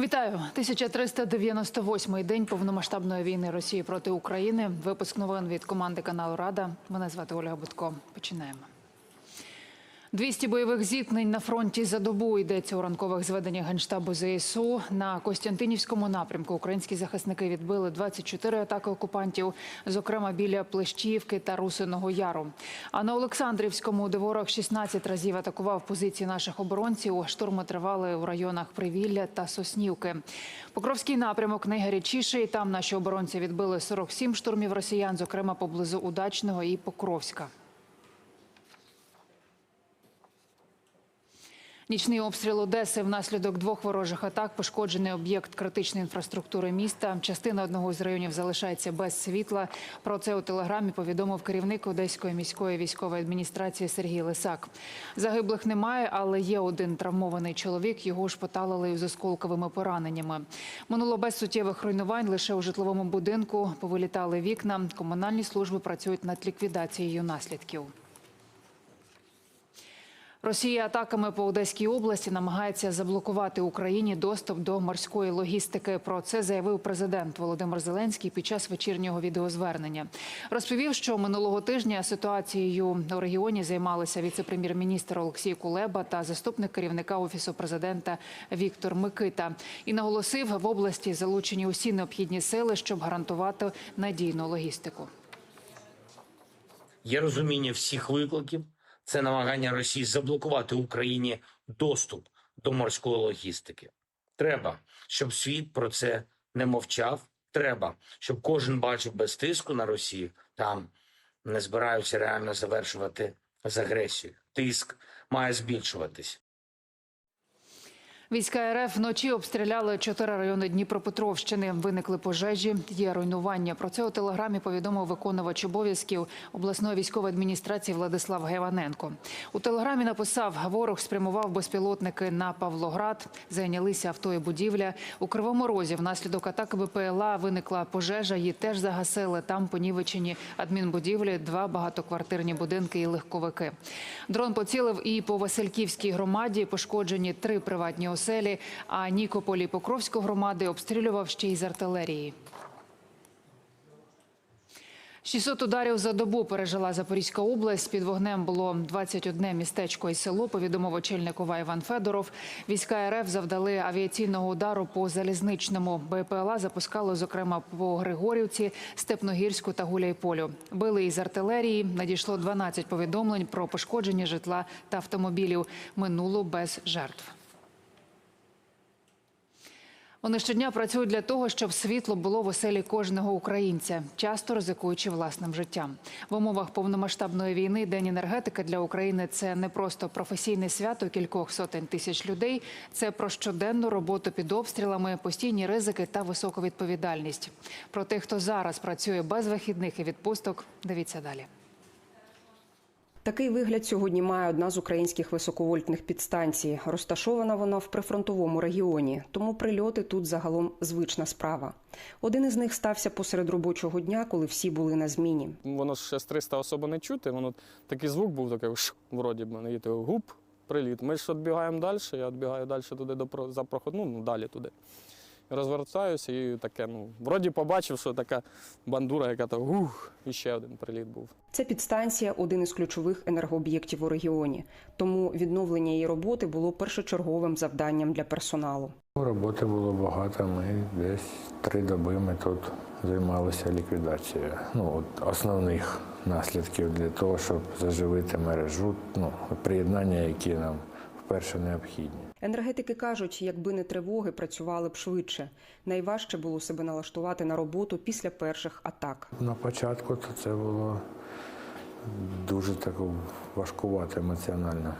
Вітаю! 1398-й день повномасштабної війни Росії проти України. Випуск новин від команди каналу Рада. Мене звати Ольга Будко. Починаємо. 200 бойових зіткнень на фронті за добу йдеться у ранкових зведеннях генштабу ЗСУ. На Костянтинівському напрямку українські захисники відбили 24 атаки окупантів, зокрема біля Плещіївки та Русиного Яру. А на Олександрівському, де ворог 16 разів атакував позиції наших оборонців, штурми тривали у районах Привілля та Соснівки. Покровський напрямок найгарячіший. Там наші оборонці відбили 47 штурмів росіян, зокрема поблизу Удачного і Покровська. Нічний обстріл Одеси внаслідок двох ворожих атак пошкоджений об'єкт критичної інфраструктури міста. Частина одного з районів залишається без світла. Про це у телеграмі повідомив керівник Одеської міської військової адміністрації Сергій Лисак. Загиблих немає, але є один травмований чоловік. Його ж поталили з осколковими пораненнями. Минуло без суттєвих руйнувань. Лише у житловому будинку повилітали вікна. Комунальні служби працюють над ліквідацією наслідків. Росія атаками по Одеській області намагається заблокувати Україні доступ до морської логістики. Про це заявив президент Володимир Зеленський під час вечірнього відеозвернення. Розповів, що минулого тижня ситуацією у регіоні займалися віце-прем'єр-міністр Олексій Кулеба та заступник керівника офісу президента Віктор Микита. І наголосив, в області залучені усі необхідні сили, щоб гарантувати надійну логістику. Є розуміння всіх викликів. Це намагання Росії заблокувати Україні доступ до морської логістики. Треба, щоб світ про це не мовчав. Треба, щоб кожен бачив без тиску на Росію. Там не збираються реально завершувати з агресією. Тиск має збільшуватись. Війська РФ вночі обстріляли чотири райони Дніпропетровщини. Виникли пожежі, є руйнування. Про це у телеграмі повідомив виконувач обов'язків обласної військової адміністрації Владислав Геваненко. У телеграмі написав: ворог спрямував безпілотники на Павлоград, зайнялися авто і будівля. У Кривому Розі внаслідок атаки БПЛА виникла пожежа. Її теж загасили. Там понівечені адмінбудівлі, два багатоквартирні будинки і легковики. Дрон поцілив і по Васильківській громаді. Пошкоджені три приватні оселі. А Нікополі Покровську громади обстрілював ще й з артилерії. 600 ударів за добу пережила Запорізька область. Під вогнем було 21 містечко і село. Повідомив очільник ОВА Іван Федоров. Війська РФ завдали авіаційного удару по залізничному. БПЛА запускало, зокрема, по Григорівці, Степногірську та Гуляйполю. Били із артилерії. Надійшло 12 повідомлень про пошкодження житла та автомобілів. Минуло без жертв. Вони щодня працюють для того, щоб світло було в оселі кожного українця, часто ризикуючи власним життям. В умовах повномасштабної війни День енергетики для України це не просто професійне свято кількох сотень тисяч людей. Це про щоденну роботу під обстрілами, постійні ризики та високу відповідальність. Про тих, хто зараз працює без вихідних і відпусток, дивіться далі. Такий вигляд сьогодні має одна з українських високовольтних підстанцій. Розташована вона в прифронтовому регіоні, тому прильоти тут загалом звична справа. Один із них стався посеред робочого дня, коли всі були на зміні. Воно ще з 300 особо не чути. Воно такий звук був такий ш, вроді б і такий гуп, приліт. Ми ж відбігаємо далі, я відбігаю далі туди до за проходну, ну далі туди. Розвертаюся і таке, ну, вроді побачив, що така бандура, яка то ух, і ще один приліт був. Ця підстанція один із ключових енергооб'єктів у регіоні, тому відновлення її роботи було першочерговим завданням для персоналу. Роботи було багато. Ми десь три доби ми тут займалися ліквідацією ну, от основних наслідків для того, щоб заживити мережу, ну, приєднання, які нам вперше необхідні. Енергетики кажуть, якби не тривоги, працювали б швидше. Найважче було себе налаштувати на роботу після перших атак. На початку то це було дуже так важкувато емоціонально.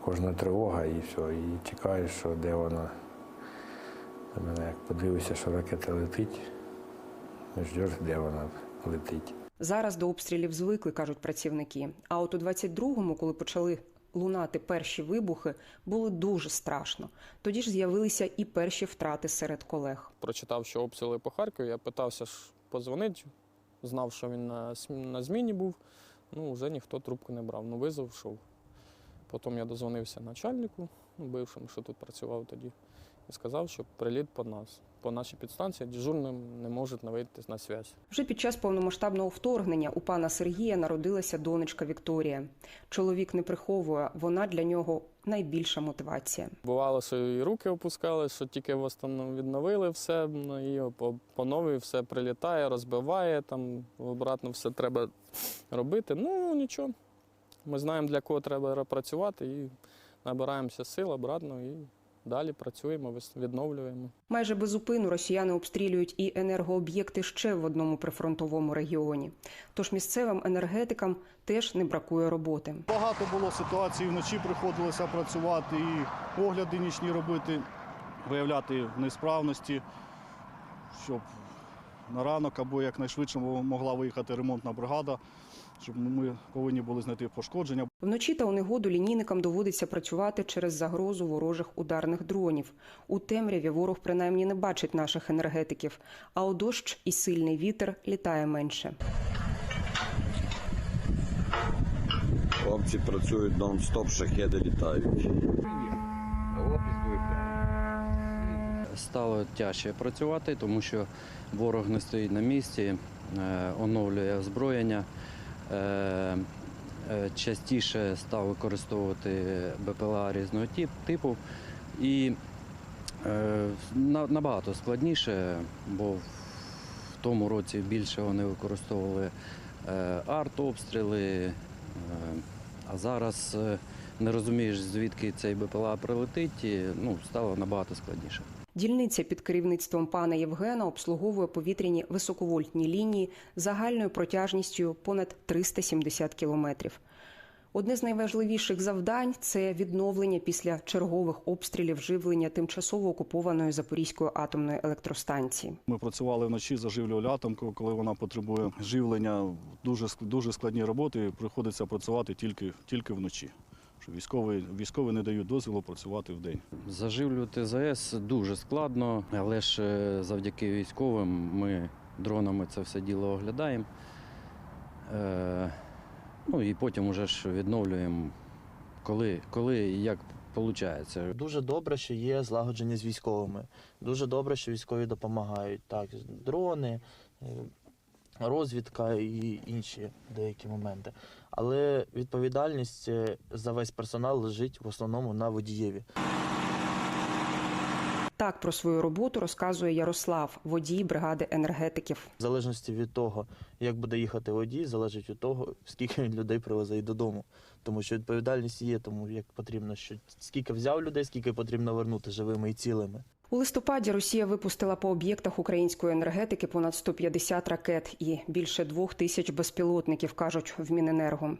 Кожна тривога і все, і чекаєш, що де вона. На мене як подивишся, що ракета летить, ждеш, де вона летить. Зараз до обстрілів звикли, кажуть працівники. А от у 22-му, коли почали лунати перші вибухи, було дуже страшно. Тоді ж з'явилися і перші втрати серед колег. Прочитав, що обстріли по Харкові, я питався ж подзвонити, знав, що він на, на зміні був. Ну, вже ніхто трубку не брав. Ну, визов йшов. Потім я дозвонився начальнику, бившому, що тут працював тоді, і сказав, що приліт по нас, по нашій підстанції, дежурним не можуть вийти на зв'язь. Вже під час повномасштабного вторгнення у пана Сергія народилася донечка Вікторія. Чоловік не приховує, вона для нього найбільша мотивація. Бувало, що і руки опускали, що тільки відновили все, ну, і по, по новій все прилітає, розбиває, там обратно все треба робити. Ну нічого. Ми знаємо, для кого треба працювати, і набираємося сил обратно і далі працюємо, відновлюємо. Майже без зупину росіяни обстрілюють і енергооб'єкти ще в одному прифронтовому регіоні. Тож місцевим енергетикам теж не бракує роботи. Багато було ситуацій, вночі приходилося працювати і огляди нічні робити, виявляти несправності, щоб на ранок або якнайшвидше могла виїхати ремонтна бригада, щоб ми повинні були знайти пошкодження. Вночі та у негоду лінійникам доводиться працювати через загрозу ворожих ударних дронів. У темряві ворог принаймні не бачить наших енергетиків, а у дощ і сильний вітер літає менше. Хлопці працюють нон-стоп, шахеди літають. Стало тяжче працювати, тому що ворог не стоїть на місці, е, оновлює озброєння. Е, е, Частіше став використовувати БПЛА різного типу. І е, набагато складніше, бо в тому році більше вони використовували артобстріли, а зараз не розумієш, звідки цей БПЛА прилетить, ну, стало набагато складніше. Дільниця під керівництвом пана Євгена обслуговує повітряні високовольтні лінії загальною протяжністю понад 370 кілометрів. Одне з найважливіших завдань це відновлення після чергових обстрілів живлення тимчасово окупованої Запорізької атомної електростанції. Ми працювали вночі, заживлювали атомку, коли вона потребує живлення. Дуже, дуже складні роботи, приходиться працювати тільки, тільки вночі. Що військові, військові не дають дозволу працювати вдень. Заживлювати ЗАЕС дуже складно, але ж е, завдяки військовим ми дронами це все діло оглядаємо. Е, ну і потім уже ж відновлюємо, коли, коли і як виходить. Дуже добре, що є злагодження з військовими. Дуже добре, що військові допомагають. Так, дрони, розвідка і інші деякі моменти. Але відповідальність е, за весь персонал лежить в основному на водієві. Так про свою роботу розказує Ярослав, водій бригади енергетиків. В залежності від того, як буде їхати водій, залежить від того, скільки він людей привезе і додому. Тому що відповідальність є, тому як потрібно, що скільки взяв людей, скільки потрібно вернути живими і цілими. У листопаді Росія випустила по об'єктах української енергетики понад 150 ракет і більше двох тисяч безпілотників, кажуть в Міненерго.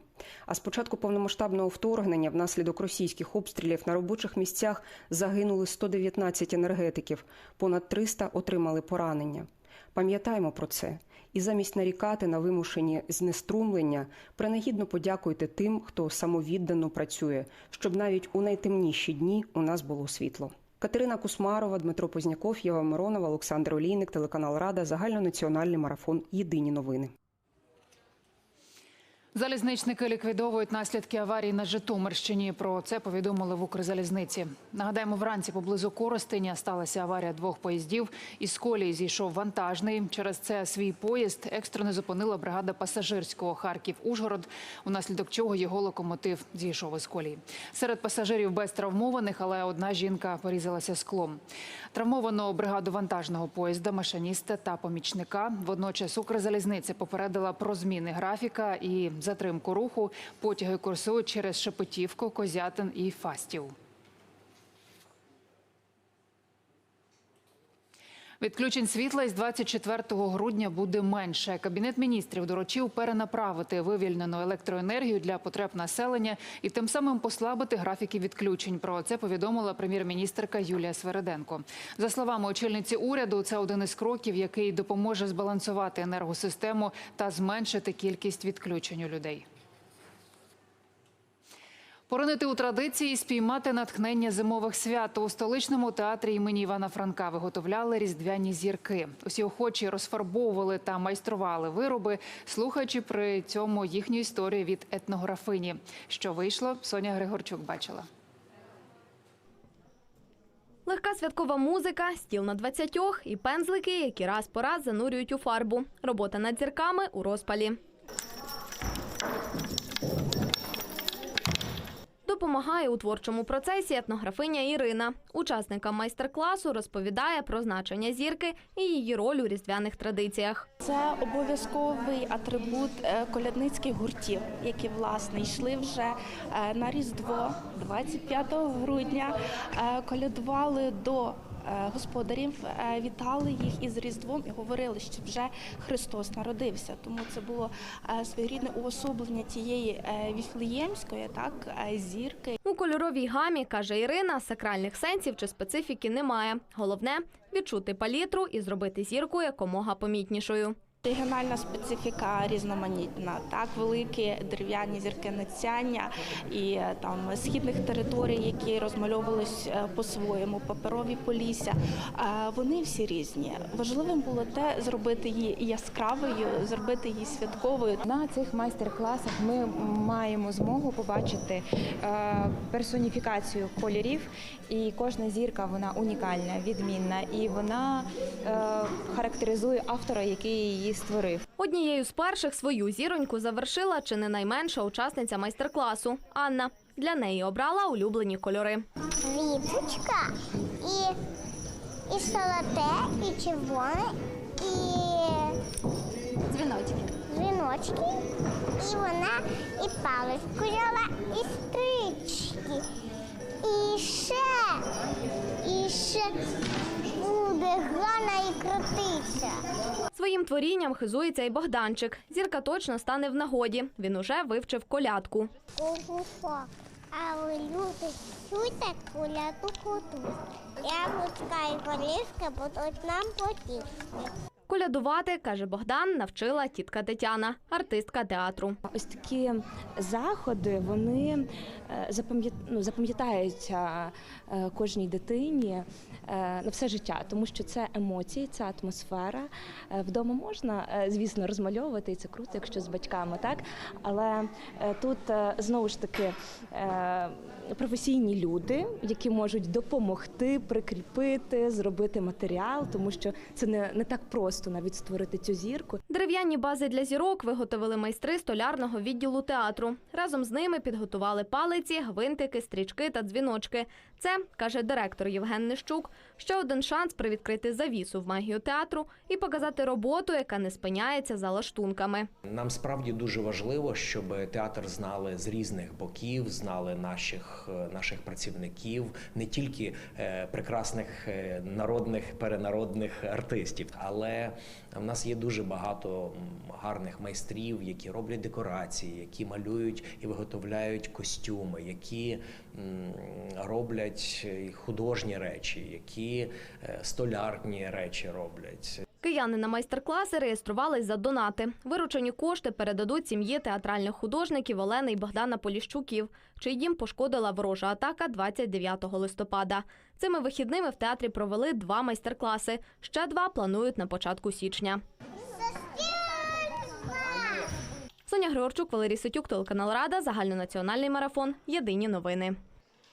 А з початку повномасштабного вторгнення внаслідок російських обстрілів на робочих місцях загинули 119 енергетиків, понад 300 отримали поранення. Пам'ятаємо про це. І замість нарікати на вимушені знеструмлення, принагідно подякуйте тим, хто самовіддано працює, щоб навіть у найтемніші дні у нас було світло. Катерина Кусмарова, Дмитро Позняков, Єва Миронова, Олександр Олійник, телеканал Рада, загальнонаціональний марафон. Єдині новини. Залізничники ліквідовують наслідки аварії на Житомирщині. Про це повідомили в Укрзалізниці. Нагадаємо, вранці поблизу Коростеня сталася аварія двох поїздів. Із колії зійшов вантажний. Через це свій поїзд екстрено зупинила бригада пасажирського Харків-Ужгород, унаслідок чого його локомотив зійшов із колії. Серед пасажирів без травмованих, але одна жінка порізалася склом. Травмовано бригаду вантажного поїзда, машиніста та помічника. Водночас Укрзалізниця попередила про зміни графіка і затримку руху. Потяги курсують через Шепетівку, Козятин і Фастів. Відключень світла із 24 грудня буде менше. Кабінет міністрів доручив перенаправити вивільнену електроенергію для потреб населення і тим самим послабити графіки відключень. Про це повідомила прем'єр-міністерка Юлія Свереденко. За словами очільниці уряду, це один із кроків, який допоможе збалансувати енергосистему та зменшити кількість відключень у людей. Поринити у традиції, спіймати натхнення зимових свят у столичному театрі імені Івана Франка виготовляли різдвяні зірки. Усі охочі розфарбовували та майстрували вироби, слухаючи при цьому їхню історію від етнографині. Що вийшло, Соня Григорчук бачила. Легка святкова музика, стіл на двадцятьох і пензлики, які раз по раз занурюють у фарбу. Робота над зірками у розпалі. Допомагає у творчому процесі етнографиня Ірина. Учасникам майстер-класу розповідає про значення зірки і її роль у різдвяних традиціях. Це обов'язковий атрибут е, колядницьких гуртів, які власне йшли вже е, на Різдво 25 грудня, е, колядували до господарів, е, вітали їх із Різдвом і говорили, що вже Христос народився. Тому це було е, своєрідне уособлення тієї е, віфлеємської так е, зірки. У кольоровій гамі, каже Ірина, сакральних сенсів чи специфіки немає. Головне відчути палітру і зробити зірку якомога помітнішою. Регіональна специфіка різноманітна, так великі дерев'яні зірки нацяння і е, там східних територій, які розмальовувались е, по-своєму, паперові полісся. е, Вони всі різні. Важливим було те зробити її яскравою, зробити її святковою. На цих майстер-класах ми маємо змогу побачити персоніфікацію кольорів, і кожна зірка вона унікальна, відмінна, і вона характеризує автора, який її створив. Однією з перших свою зіроньку завершила чи не найменша учасниця майстер-класу Анна. Для неї обрала улюблені кольори. Квіточка і, і золоте, і червоне, і Дзвіночки. дзвіночки, і вона і паличку взяла, і стрічки. І ще, і ще буде гарна і крутиця. Своїм творінням хизується і Богданчик. Зірка точно стане в нагоді. Він уже вивчив колядку. Ого-го. А ви люди чуйте куляду куту. Яблучка і горішки будуть нам потішити. Колядувати, каже Богдан, навчила тітка Тетяна, артистка театру. Ось такі заходи вони е, ну, запам'ятаються е, кожній дитині е, на все життя, тому що це емоції, це атмосфера. Вдома можна, звісно, розмальовувати, і це круто, якщо з батьками, так але тут знову ж таки професійні люди, які можуть допомогти, прикріпити, зробити матеріал, тому що це не, не так просто навіть створити цю зірку. Дерев'яні бази для зірок виготовили майстри столярного відділу театру. Разом з ними підготували палиці, гвинтики, стрічки та дзвіночки. Це, каже директор Євген Нищук, ще один шанс привідкрити завісу в магію театру і показати роботу, яка не спиняється за лаштунками. Нам справді дуже важливо, щоб театр знали з різних боків, знали наших, е, наших працівників, не тільки е, прекрасних е, народних перенародних артистів, але в нас є дуже багато гарних майстрів, які роблять декорації, які малюють і виготовляють костюми, які роблять е, художні речі, які е, столярні речі роблять. Кияни на майстер-класи реєструвались за донати. Виручені кошти передадуть сім'ї театральних художників Олени і Богдана Поліщуків, чий дім пошкодила ворожа атака 29 листопада. Цими вихідними в театрі провели два майстер-класи. Ще два планують на початку січня. Соня Григорчук, Валерій Ситюк, телеканал Рада, загальнонаціональний марафон. Єдині новини.